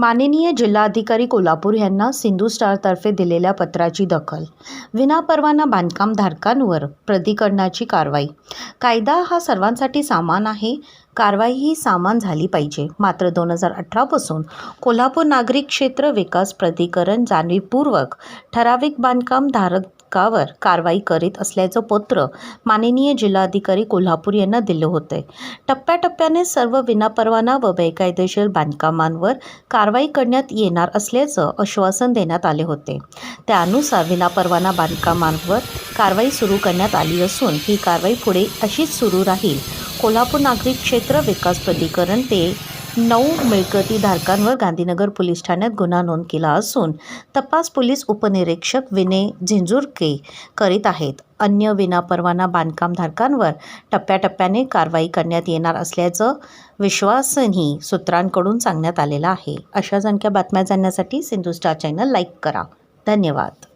माननीय जिल्हाधिकारी कोल्हापूर यांना सिंधू स्टारतर्फे दिलेल्या पत्राची दखल. विनापरवाना बांधकामधारकांवर प्राधिकरणाची कारवाई. कायदा हा सर्वांसाठी समान आहे. कारवाई ही समान झाली पाहिजे. मात्र दोन हजार अठरापासून कोल्हापूर नागरिक क्षेत्र विकास प्राधिकरण जाणीवपूर्वक ठराविक बांधकाम हक्कावर कारवाई करीत असल्याचं पत्र माननीय जिल्हाधिकारी कोल्हापूर यांना दिले होते. टप्प्याटप्प्याने सर्व विनापरवाना व बेकायदेशीर बांधकामांवर कारवाई करण्यात येणार असल्याचं आश्वासन देण्यात आले होते. त्यानुसार विनापरवाना बांधकामांवर कारवाई सुरू करण्यात आली असून ही कारवाई पुढे अशीच सुरू राहील. कोल्हापूर नागरिक क्षेत्र विकास प्राधिकरण ते नऊ मिळकतीधारकांवर गांधीनगर पोलीस ठाण्यात गुन्हा नोंद केला असून तपास पोलीस उपनिरीक्षक विनय झिंजुरके करीत आहेत. अन्य विनापरवाना बांधकामधारकांवर टप्प्याटप्प्याने कारवाई करण्यात येणार असल्याचं विश्वासनही सूत्रांकडून सांगण्यात आलेलं आहे. अशाच आणख्या बातम्या जाणण्यासाठी सिंधू स्टार चॅनल लाईक करा. धन्यवाद.